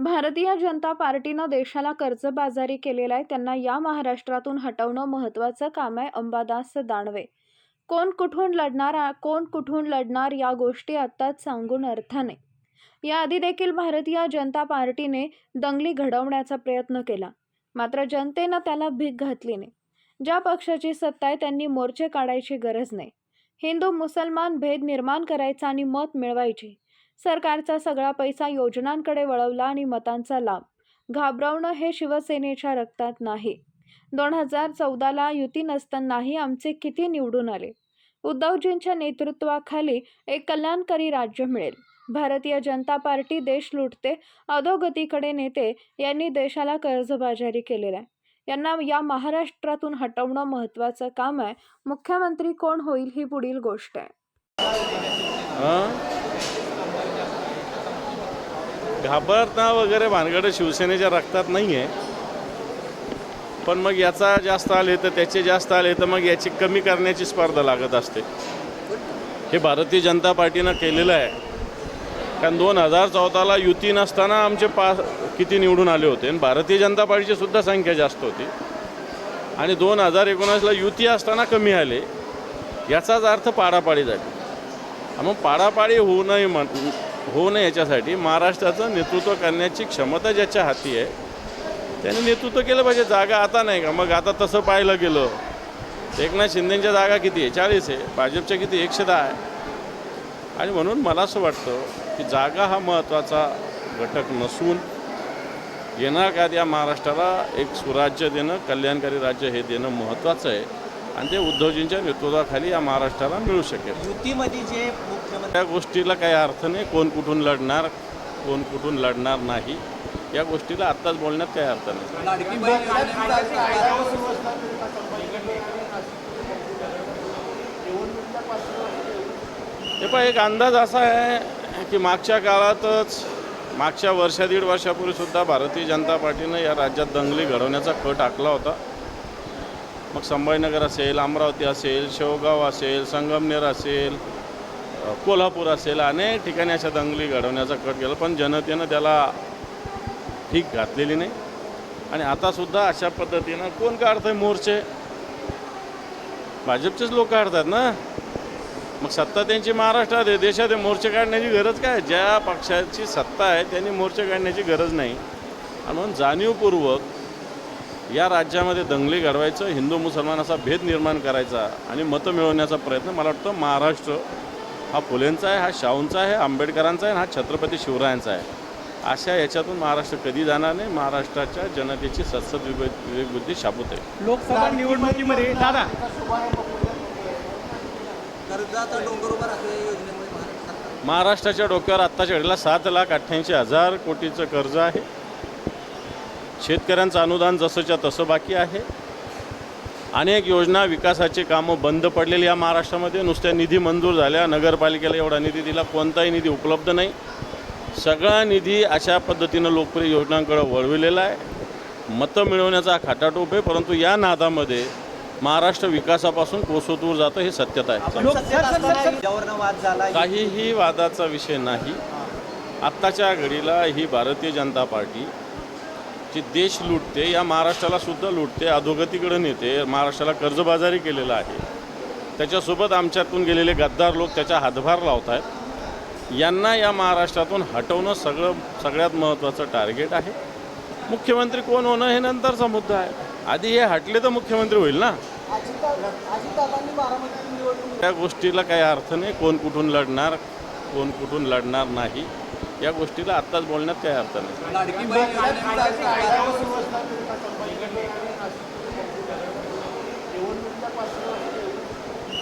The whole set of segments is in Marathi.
भारतीय जनता पार्टीनं देशाला कर्जबाजारी केलेलं आहे. त्यांना या महाराष्ट्रातून हटवणं महत्त्वाचं काम आहे. अंबादास दानवे. कोण कुठून लढणार? कोण कुठून लढणार? या गोष्टी आत्ताच सांगून अर्थ नाही याआधी देखील भारतीय जनता पार्टीने दंगली घडवण्याचा प्रयत्न केला. मात्र जनतेनं त्याला भीक घातली नाही. ज्या पक्षाची सत्ता आहे त्यांनी मोर्चे काढायची गरज नाही. हिंदू मुसलमान भेद निर्माण करायचा आणि मत मिळवायची. सरकारचा सगळा पैसा योजनांकडे वळवला आणि मतांचा लाभ. घाबरवणं हे शिवसेनेच्या रक्तात नाही. दोन हजार चौदाला युती नसतानाही आमचे किती निवडून आले? उद्धवजींच्या नेतृत्वाखाली एक कल्याणकारी राज्य मिळेल. भारतीय जनता पार्टी देश लुटते अधोगतीकडे नेते यांनी देशाला कर्जबाजारी केलेला आहे यांना या महाराष्ट्रातून हटवणं महत्त्वाचं काम आहे. मुख्यमंत्री कोण होईल ही पुढील गोष्ट आहे. घाबरता वगैरे भानगडं शिवसेनेच्या रक्तात नाही आहे पण मग याचा जास्त आले तर त्याचे जास्त आले तर मग याची कमी करण्याची स्पर्धा लागत असते. हे भारतीय जनता पार्टीनं केलेलं आहे. कारण दोन हजार चौदाला युती नसताना आमचे पाच किती निवडून आले होते आणि भारतीय जनता पार्टीची सुद्धा संख्या जास्त होती. आणि दोन हजार एकोणासला युती असताना कमी आले. याचाच अर्थ पाडापाडी झाली. मग पाडापाडी होऊ नये म्हण होऊ नये याच्यासाठी महाराष्ट्राचं नेतृत्व करण्याची क्षमता ज्याच्या हाती आहे त्याने नेतृत्व केलं पाहिजे. जागा आता नाही का? मग आता तसं पाहिलं गेलं एकनाथ शिंदेच्या जागा किती आहे? चाळीस आहे. भाजपच्या किती? एकशे दहा आहे. आणि म्हणून मला असं वाटतं की जागा हा महत्त्वाचा घटक नसून येणार का या महाराष्ट्राला एक सुराज्य देणं कल्याणकारी राज्य हे देणं महत्त्वाचं आहे. आणि ते उद्धवजींच्या नेतृत्वाखाली या महाराष्ट्राला मिळू शकेल. युतीमध्ये जे मुख्यमंत्री त्या गोष्टीला काही अर्थ नाही. कोण कुठून लढणार कोण कुठून लढणार नाही या गोष्टीला आत्ताच बोलण्यात काही अर्थ नाही. हे पण एक अंदाज असा आहे की मागच्या काळातच मागच्या वर्षा दीड वर्षापूर्वी सुद्धा भारतीय जनता पार्टीनं या राज्यात दंगली घडवण्याचा कट आखला होता. मग संभाजीनगर असेल अमरावती असेल शेवगाव असेल संगमनेर असेल कोल्हापूर असेल अनेक ठिकाणी अशा दंगली घडवण्याचा कट केला पण जनतेनं त्याला ठीक घातलेली नाही. आणि आतासुद्धा अशा पद्धतीनं कोण काढतंय मोर्चे? भाजपचेच लोक काढतात ना? मग सत्ता त्यांची महाराष्ट्रात आहे देशात आहे मोर्चे काढण्याची गरज काय? ज्या पक्षाची सत्ता आहे त्यांनी मोर्चे काढण्याची गरज नाही. आणि म्हणून जाणीवपूर्वक या राज्यामध्ये दंगली घडवायचं हिंदू मुसलमान असा भेद निर्माण करायचा आणि मतं मिळवण्याचा प्रयत्न मला वाटतं महाराष्ट्र हा फुलेंचा आहे हा शाहूंचा आहे आंबेडकरांचा आहे आणि हा छत्रपती शिवरायांचा आहे. अशा याच्यातून महाराष्ट्र कधी जाणार नाही महाराष्ट्राच्या जनतेची सत्सद विवेक विवेकबुद्धी शाबूत आहे. लोकसभा निवडणुकीमध्ये दादा. महाराष्ट्राच्या डोक्यावर आत्ताच्या घडीला सात लाख अठ्ठ्याऐंशी हजार कोटीचं कर्ज आहे. शेतकऱ्यांचं अनुदान जसंच्या तसं बाकी आहे. अनेक योजना विकासाची कामं बंद पडलेली या महाराष्ट्रामध्ये. नुसत्या निधी मंजूर झाल्या नगरपालिकेला एवढा निधी दिला कोणताही निधी उपलब्ध नाही. सगळा निधी अशा पद्धतीनं लोकप्रिय योजनांकडे वळविलेला आहे. मतं मिळवण्याचा खाटाटोप आहे परंतु या नादामध्ये महाराष्ट्र विकासापासून कोसोतूर जातं हे सत्यता आहे. काहीही वादाचा विषय नाही. आत्ताच्या घडीला ही भारतीय जनता पार्टी जी देश लुटते या महाराष्ट्राला सुद्धा लुटते अधोगतीकडे नेते महाराष्ट्राला कर्जबाजारी केलेलं आहे. त्याच्यासोबत आमच्यातून गेलेले गद्दार लोक त्याचा हातभार लावत आहेत यांना या महाराष्ट्रातून हटवणं सगळं सगळ्यात महत्त्वाचं टार्गेट आहे. मुख्यमंत्री कोण होणं हे नंतरचा मुद्दा आहे. आधी हे हटले तर मुख्यमंत्री होईल ना? त्या गोष्टीला काही अर्थ नाही. कोण कुठून लढणार कोण कुठून लढणार नाही. या गोष्टीला आत्ताच बोलण्यात काही अर्थ नाही.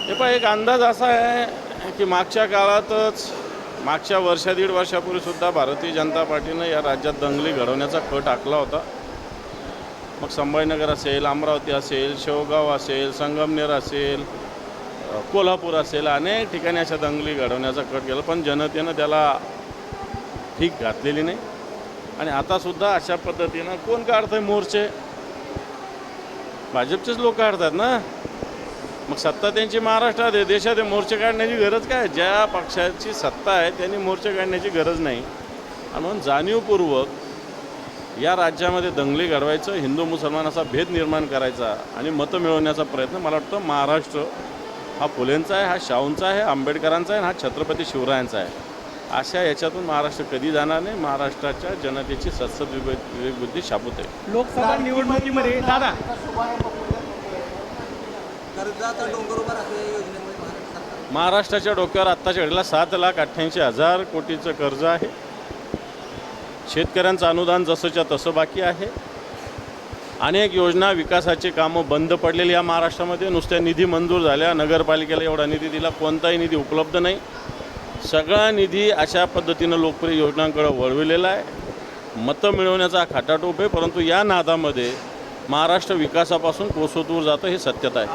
हे पण एक अंदाज असा आहे की मागच्या काळातच मागच्या वर्षा दीड वर्षापूर्वी सुद्धा भारतीय जनता पार्टीनं या राज्यात दंगली घडवण्याचा कट आखला होता. मग संभाजीनगर असेल अमरावती असेल शेवगाव असेल संगमनेर असेल कोल्हापूर असेल अनेक ठिकाणी अशा दंगली घडवण्याचा कट केला. पण जनतेनं त्याला ठीक घातलेली नाही. आणि आतासुद्धा अशा पद्धतीनं कोण काढतंय मोर्चे? भाजपचेच लोक काढतात ना? मग सत्ता त्यांची महाराष्ट्रात आहे देशात आहे मोर्चे काढण्याची गरज काय? ज्या पक्षाची सत्ता आहे त्यांनी मोर्चे काढण्याची गरज नाही. आणि म्हणून जाणीवपूर्वक या राज्यामध्ये दंगली घडवायचं हिंदू मुसलमान असा भेद निर्माण करायचा आणि मतं मिळवण्याचा प्रयत्न मला वाटतं महाराष्ट्र हा फुलेंचा आहे हा शाहूंचा आहे आंबेडकरांचा आहे आणि हा छत्रपती शिवरायांचा आहे. अशा याच्यातून महाराष्ट्र कधी जाणार नाही महाराष्ट्राच्या जनतेची सत्सद विवेक विवेकबुद्धी शाबूत आहे. लोकसभा निवडणुकीमध्ये दादा. सरकार महाराष्ट्राच्या डोक्यावर आत्ताच्या घडीला सात लाख अठ्ठ्याऐंशी हजार कोटीचं कर्ज आहे. शेतकऱ्यांचं अनुदान जसंच्या तसं बाकी आहे. अनेक योजना विकासाची कामं बंद पडलेली या महाराष्ट्रामध्ये. नुसत्या निधी मंजूर झाल्या नगरपालिकेला एवढा निधी दिला कोणताही निधी उपलब्ध नाही. सगळा निधी अशा पद्धतीनं लोकप्रिय योजनांकडे वळविलेला आहे. मतं मिळवण्याचा खाटाटोप आहे परंतु या नादामध्ये महाराष्ट्र विकासापासून कोसोतूर जातं हे सत्यता आहे.